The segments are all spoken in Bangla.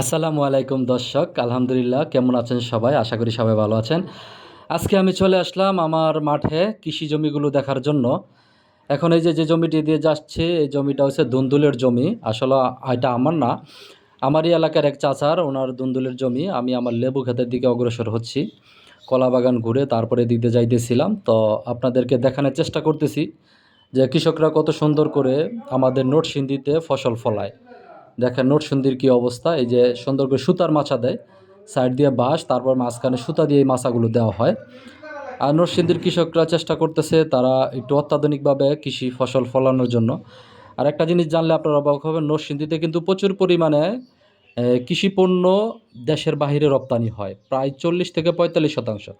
আসসালামু আলাইকুম দর্শক, আলহামদুলিল্লাহ, কেমন আছেন সবাই? আশা করি সবাই ভালো আছেন। আজকে আমি চলে আসলাম আমার মাঠে কৃষি জমিগুলো দেখার জন্য। এখন এই যে যে জমিটি দিয়ে যাচ্ছে, এই জমিটা হচ্ছে দুন্দুলের জমি। আসলে এটা আমার না, আমারই এলাকার এক চাচার, ওনার দুন্দুলের জমি। আমি আমার লেবু ক্ষেতের দিকে অগ্রসর হচ্ছি কলা বাগান ঘুরে তারপরে দিতে যাইতেছিলাম। তো আপনাদেরকে দেখানোর চেষ্টা করতেছি যে কৃষকরা কত সুন্দর করে আমাদের নোটসিন্দিতে ফসল ফলায়। দেখেন নোটসুন্দির কী অবস্থা? এই যে সুন্দর করে সুতার মাছা দেয় সাইড দিয়ে বাঁশ তারপর মাঝখানে সুতা দিয়ে এই মাছাগুলো দেওয়া হয়। আর নরসিংদীর কৃষকরা চেষ্টা করতেছে তারা একটু অত্যাধুনিকভাবে কৃষি ফসল ফলানোর জন্য। আর একটা জিনিস জানলে আপনারা অবাক হবেন নরসিংদীতে কিন্তু প্রচুর পরিমাণে এ, কৃষি পণ্য দেশের বাহিরে রপ্তানি হয় প্রায় চল্লিশ থেকে পঁয়তাল্লিশ শতাংশ।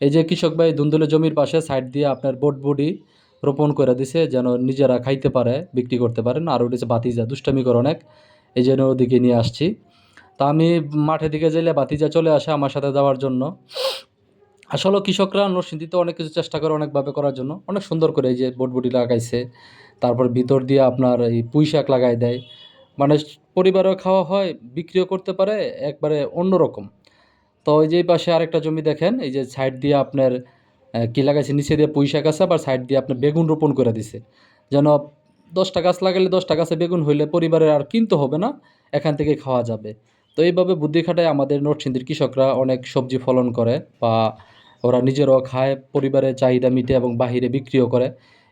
এই যে কৃষক ভাই ধুন্দুলে জমির পাশে সাইড দিয়ে আপনার বোট বডি রোপণ করে দিছে যেন নিজেরা খাইতে পারে বিক্রি করতে পারেন। আর ওটা বাতিজা দুষ্টামি করে অনেক। এই জন্য ওদিকে নিয়ে আসছি। তা আমি মাঠের দিকে যাইলে বাতিজা চলে আসে আমার সাথে যাওয়ার জন্য। আসলে কৃষকরা নরসিংদীতে অনেক কিছু চেষ্টা করে অনেকভাবে করার জন্য। অনেক সুন্দর করে এই যে বটবটি লাগাইছে। তারপর ভিতর দিয়ে আপনার এই পুঁই শাক লাগাই দেয়। মানে পরিবারও খাওয়া হয়, বিক্রিও করতে পারে, একবারে অন্যরকম। তো ওই যে পাশে আরেকটা জমি দেখেন, এই যে সাইড দিয়ে আপনার কী কি লাগাইছে? নিচে দিয়ে পুঁই শাক আছে, আবার সাইড দিয়ে আপনার বেগুন রোপণ করে দিছে। যেন দশটা গাছ লাগালে দশটা গাছে বেগুন হইলে পরিবারের আর কিনতে হবে না, এখান থেকে খাওয়া যাবে। তো এইভাবে বুদ্ধি খাটায় আমাদের নরসিংদীর কৃষকরা অনেক সবজি ফলন করে বা ওরা নিজেরাও খায়, পরিবারের চাহিদা মিটে এবং বাহিরে বিক্রিও করে।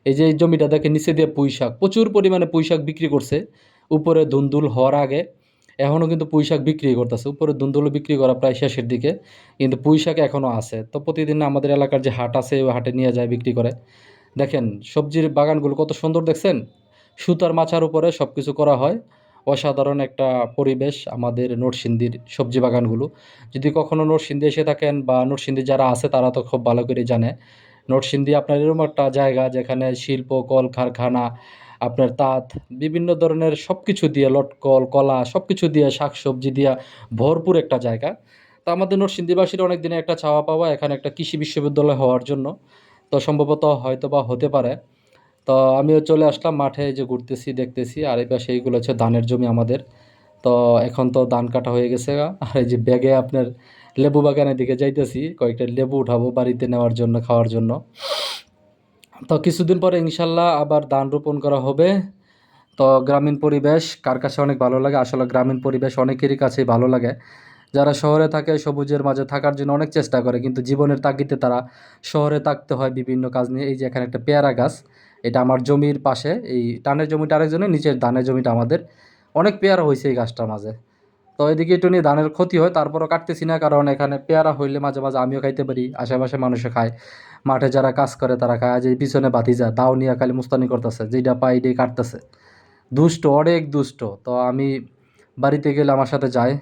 এই যে জমিটা দেখে নিচে দিয়ে পুঁই শাক, প্রচুর পরিমাণে পুঁই শাক বিক্রি করছে। উপরে ধুন্দুল হওয়ার আগে, এখনও কিন্তু পুঁই শাক বিক্রি করতেছে। উপরে ধুন্দুল বিক্রি করা প্রায় শেষের দিকে, কিন্তু পুঁই শাক এখনও আছে। তো প্রতিদিন আমাদের এলাকার যে হাট আছে, ওই হাটে নিয়ে যায় বিক্রি করে। দেখেন, সবজির বাগানগুলো কত সুন্দর দেখছেন? সুতার মাচার উপরে সব কিছু করা হয়। অসাধারণ একটা পরিবেশ আমাদের নরসিংদীর সবজি বাগানগুলো। যদি কখনো নরসিংদী এসে থাকেন বা নরসিংদী যারা আছে তারা তো খুব ভালো করে জানে। নরসিংদী আপনার এরকম একটা জায়গা যেখানে শিল্প, কল, কারখানা, আপনার তাঁত, বিভিন্ন ধরনের সব কিছু দিয়ে লটকল কলা সব কিছু দিয়ে শাক সবজি দিয়া ভরপুর একটা জায়গা। তো আমাদের নরসিংদীবাসীর অনেক দিনে একটা চাওয়া পাওয়া এখানে একটা কৃষি বিশ্ববিদ্যালয় হওয়ার জন্য। তো সম্ভবত হয়তো বা হতে পারে। তো আমিও চলে আসলাম, মাঠে যে ঘুরতেছি, দেখতেছি, আর এই পাশে এইগুলো হচ্ছে ধানের জমি আমাদের। তো এখন তো ধান কাটা হয়ে গেছে আর এই যে ব্যাগে আপনার লেবু বাগানের দিকে যাইতেছি, কয়েকটা লেবু উঠাবো বাড়িতে নেওয়ার জন্য, খাওয়ার জন্য। তো কিছুদিন পরে ইনশাল্লাহ আবার ধান রোপণ করা হবে। তো গ্রামীণ পরিবেশ, কার কাছে অনেক ভালো লাগে? আসলে গ্রামীণ পরিবেশ অনেকেরই কাছেই ভালো লাগে। যারা শহরে থাকে, সবুজের মাঝে থাকার জন্য অনেক চেষ্টা করে, কিন্তু জীবনের তাগিদে তারা শহরে থাকতে হয় বিভিন্ন কাজ নিয়ে। এই যে এখানে একটা পেয়ারা গাছ, এটা আমার জমির পাশে, এই টানের জমিটা আরেকজনের, নিচের ধানের জমিটা আমাদের। অনেক পেয়ারা হয়েছে এই গাছটার মাঝে। তো এদিকে একটু নিয়ে ধানের ক্ষতি হয়, তারপরও কাটতেছি না, কারণ এখানে পেয়ারা হইলে মাঝে মাঝে আমিও খাইতে পারি, আশেপাশে মানুষে খায়। মাঠে যারা কাজ করে, তারা খায়। যে পিছনে বাতি বাতিজা দাও নিয়ে খালি মুস্তানি করতেছে, যেটা পাই এটাই কাটতেছে। দুষ্ট, অনেক দুষ্ট। তো আমি বাড়িতে গেলে আমার সাথে যায়।